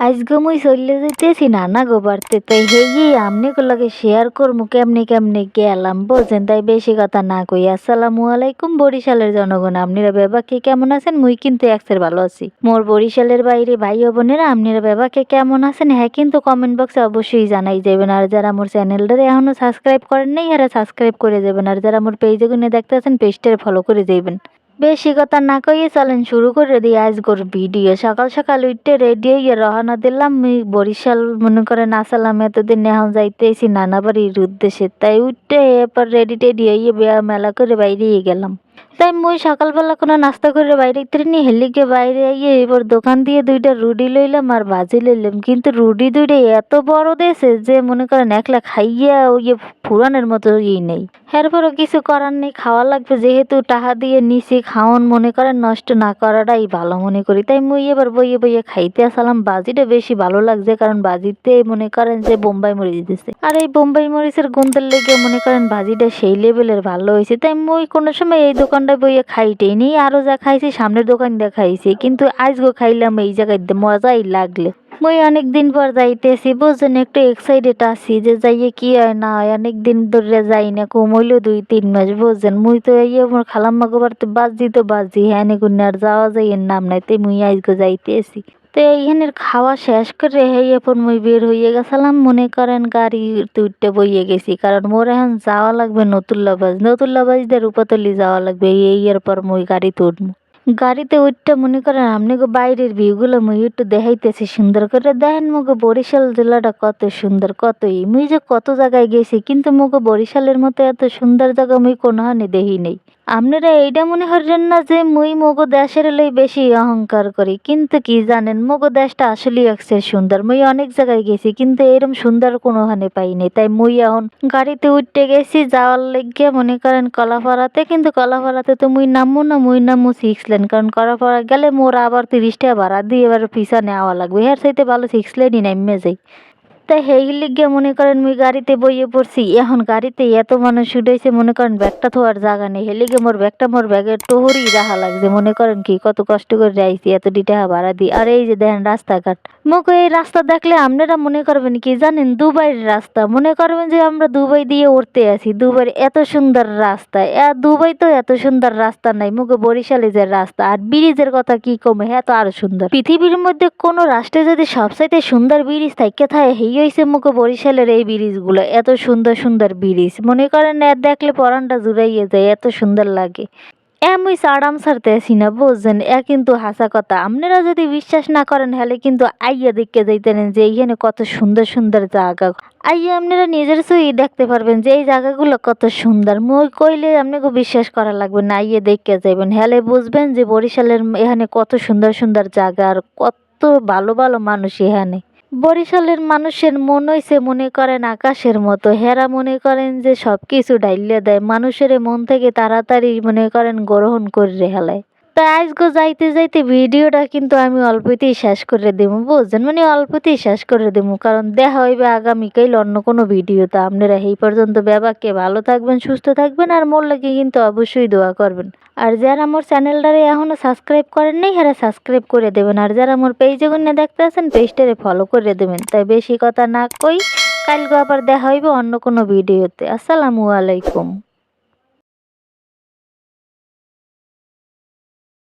আজকে মুই চলে যাইতেছি, নানা গো বাড়তে। তাই হেই, আমনে গো লাগে শেয়ার করমু, কেমনে কেমনে গেলাম বলছেন তাই বেশি কথা না কই। আসসালামু আলাইকুম বরিশালের জনগণ। আপনারা বেবাকে কেমন আছেন? মুই কিন্তু একসের ভালো আছি। মোর বরিশালের বাইরে ভাই বোনেরা আপনারা বেবাকে কেমন আছেন? হ্যাঁ কিন্তু কমেন্ট বক্সে অবশ্যই জানাই যাবেন। আর যারা মোর চ্যানেলটারে এখনও সাবস্ক্রাইব করেন নাই, এরা সাবস্ক্রাইব করে যাবেন। আর যারা মোর পেজে গুনে দেখতে আছেন পেজটারে ফলো করে যাবেন বেশি কথা না কইয়ে চলেন শুরু করে দিই আজগর ভিডিও। সকাল সকাল উঠতে রেডি হয়ে রওনা দিলাম বরিশাল মনে করেন আসালাম, এতদিন এখন যাইতেছি নানা বাড়ির উদ্দেশ্যে। তাই উঠতে এরপর রেডি টেডি হয়ে বেয়া মেলা করে বাইরে গেলাম। তাই মুই সকালবেলা কোনো নাস্তা করে বাইরে নি হেলিকে বাইরে আইয়ে এবার দোকান দিয়ে দুইটা রুটি লইলাম আর ভাজি লইলাম। কিন্তু রুটি দুইটা এত বড় দেশে যে মনে করেন একলা খাইয়া ওই ফুরানের মতো ই নেই। এরপরও কিছু করার নেই, খাওয়া লাগবে। যেহেতু টাকা দিয়ে নিছি খাওন মনে করেন নষ্ট না করাটাই ভালো মনে করি। তাই মুই এবার বইয়ে বইয়ে খাইতে আসলাম। বাজিটা বেশি ভালো লাগছে, কারণ বাজিতে মনে করেন যে বোম্বাই মরিচ দিতেছে আর এই বোম্বাই মরিচের গন্ধের লেগে মনে করেন ভাজিটা সেই লেভেলের ভালো হয়েছে তাই মুই কোনো সময় এই দোকানটায় বইয়ে খাইটেই নেই আরও যা খাইছি সামনের দোকান দিয়ে খাইছি। কিন্তু আজগো খাইলাম এই জায়গায় মজাই লাগলে। মই অনেক দিন পর যাইতেছি, বুঝছেন, একটু এক্সাইটেড আছি যে যাইয়ে কি হয়, না হয় অনেক দিন ধরে যাই না কমইলো দুই, তিন মাস, বুঝছেন। মুই তো এই মোর খালাম্মা গোবার তো বাজি তো বাজি হ্যাঁ আর যাওয়া যাই এর নাম নাই, তাই মুই আজকে যাইতেছি। তো এইখানের খাওয়া শেষ করে হেই এখন মুই বের হইয়ে গেছিলাম। মনে করেন গাড়ি উঠতে বইয়ে গেছি, কারণ মোর এখন যাওয়া লাগবে নতুল্লাবাজ নতুল্লাবাজদের উপতলি যাওয়া লাগবে, এই এর পর মুই গাড়িতে উঠবো। গাড়িতে উঠতে মনে করেন আপনি গো বাইরের ভিউগুলো মুই একটু দেখাইতেছি সুন্দর করে। দেখেন মুগো বরিশাল জেলাটা কত সুন্দর, কতই। মুই যে কত জায়গায় গেছি, কিন্তু মুগো বরিশালের মতো এত সুন্দর জায়গা মুই কোনোখানে দেখি নেই। আপনারা এইটা মনে করেন না যে মুই মগো দেশের লই বেশি অহংকার করি, কিন্তু কি জানেন, মগো দেশটা আসলেই একসের সুন্দর। মুই অনেক জায়গায় গেছি, কিন্তু এরম সুন্দর কোনোখানে পাইনি তাই মুই এখন গাড়িতে উঠতে গেছি, যাওয়ার লেগে মনে করেন কলাপাড়াতে, কিন্তু কলাপাড়াতে তো মুই নামবো না, মুই নামবো সিক্স লেন কারণ কলাপাড়া গেলে মোর আবার তিরিশ টাকা ভাড়া দিয়ে এবার পিছা নেওয়া লাগবে। হ্যাঁ সাইতে ভালো সিক্স লেনই নামে যাই। তাই হেই লিগে মনে করেন মুই গাড়িতে বইয়ে পড়ছি। এখন গাড়িতে এত মানুষ উঠেছে মনে করেন ব্যাগটা থোয়ার জায়গা নেই। হেলিগে মোর ব্যাগটা, মোর ব্যাগের টোহরই রাখা লাগছে। মনে করেন কি, কত কষ্ট করে যাইছি, এত টাকা ভাড়া দিই আর এই যে দেখেন রাস্তাঘাট। মুখ এই রাস্তা দেখলে আপনারা মনে করবেন কি জানেন? দুবাইয়ের রাস্তা। মনে করবেন যে আমরা দুবাই দিয়ে উঠতে আছি। দুবাইয়ের এত সুন্দর রাস্তা। দুবাই তো এত সুন্দর রাস্তা নাই। মুখে বরিশালে যে রাস্তা। আর ব্রিজের কথা কি কমে? হ্যাঁ তো আরও সুন্দর। পৃথিবীর মধ্যে কোনো রাষ্ট্রে যদি সবসাইতে সুন্দর ব্রিজ থাকে থাকে হয়েছে মুখে বরিশালের এই ব্রিজগুলো, এত সুন্দর সুন্দর ব্রিজ। মনে করেন এর দেখলে পরানটা জুড়াইয়ে যায়, এত সুন্দর লাগে। এমই সাড়াম সারতে আসি না, বুঝছেন? এ কিন্তু হাসা কথা। আপনারা যদি বিশ্বাস না করেন, হলে কিন্তু আইয়া দেখতে যাইতেন যে এইখানে কত সুন্দর সুন্দর জায়গা। আইয়া আপনারা নিজের সই দেখতে পারবেন যে এই জায়গাগুলো কত সুন্দর। মই কইলে আপনাকে বিশ্বাস করা লাগবে না, আইয়ে দেখতে যাইবেন। হেলে বুঝবেন যে বরিশালের এখানে কত সুন্দর সুন্দর জায়গা আর কত ভালো ভালো মানুষ এখানে। বরিশালের মানুষের মন হইছে মনে করেন আকাশের মতো। হেরা মনে করেন যে সব কিছু ডাইলে দেয়। মানুষের মন থেকে তাড়াতাড়ি মনে করেন গ্রহণ করে হেলায়। তাই আজকে যাইতে যাইতে ভিডিওটা কিন্তু আমি অল্পতেই শেষ করে দেবো, বুঝছেন? মানে অল্পতেই শেষ করে দেবো, কারণ দেখা হইবে আগামীকাল অন্য কোনো ভিডিওতে আপনারা এই পর্যন্ত ব্যাপারকে ভালো থাকবেন, সুস্থ থাকবেন, আর মোর লাগে কিন্তু অবশ্যই দোয়া করবেন। আর যারা আমার চ্যানেলটারে এখনও সাবস্ক্রাইব করেন নাই যারা সাবস্ক্রাইব করে দেবেন। আর যারা আমার পেজে গুনে দেখতে আছেন, পেজটারে ফলো করে দেবেন। তাই বেশি কথা না কই কালকে আবার দেখা হইবে অন্য কোনো ভিডিওতে। আসসালামু আলাইকুম।